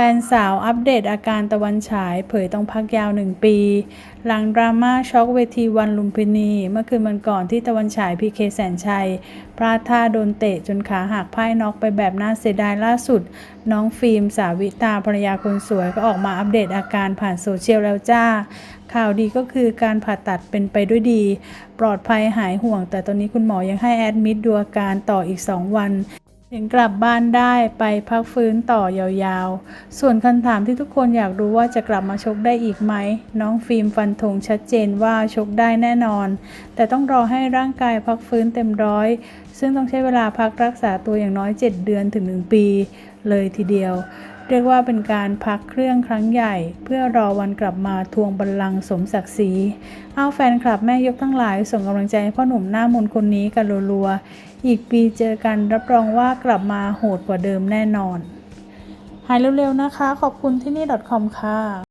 แฟนสาวอัปเดตอาการตะวันฉายเผยต้องพักยาวหนึ่งปี หลังดราม่าช็อกเวทีวันลุมพินี เมื่อคืนวันก่อนที่ตะวันฉายพีเคแสนชัย พลาดท่าโดนเตะจนขาหักพ่ายน็อกไปแบบน่าเสียดายล่าสุด น้องฟิล์มสาวิตาภรรยาคนสวยก็ออกมาอัปเดตอาการผ่านโซเชียลแล้วจ้า ข่าวดีก็คือการผ่าตัดเป็นไปด้วยดี ปลอดภัยหายห่วง แต่ตอนนี้คุณหมอยังให้แอดมิดดูอาการต่ออีก 2 วัน ถึงกลับบ้านได้ไปพักฟื้นต่อยาวๆ ส่วนคำถามที่ทุกคนอยากรู้ว่าจะกลับมาชกได้อีกไหม น้องฟิล์มฟันธงชัดเจนว่าชกได้แน่นอน แต่ต้องรอให้ร่างกายพักฟื้นเต็มร้อย ซึ่งต้องใช้เวลาพักรักษาตัวอย่างน้อย 7 เดือนถึง 1 ปี เลยทีเดียว เรียกว่าเป็นการพักเครื่องครั้งใหญ่ เพื่อรอวันกลับมาทวงบัลลังก์สมศักดิ์ศรีเอาแฟนคลับแม่ยกทั้งหลาย ส่งกำลังใจให้พ่อหนุ่มหน้ามนคนนี้กันรัวๆอีกปีเจอกันรับรองว่ากลับมาโหดกว่าเดิมแน่นอน หายเร็วๆนะคะ ขอบคุณที่นี่ .com ค่ะ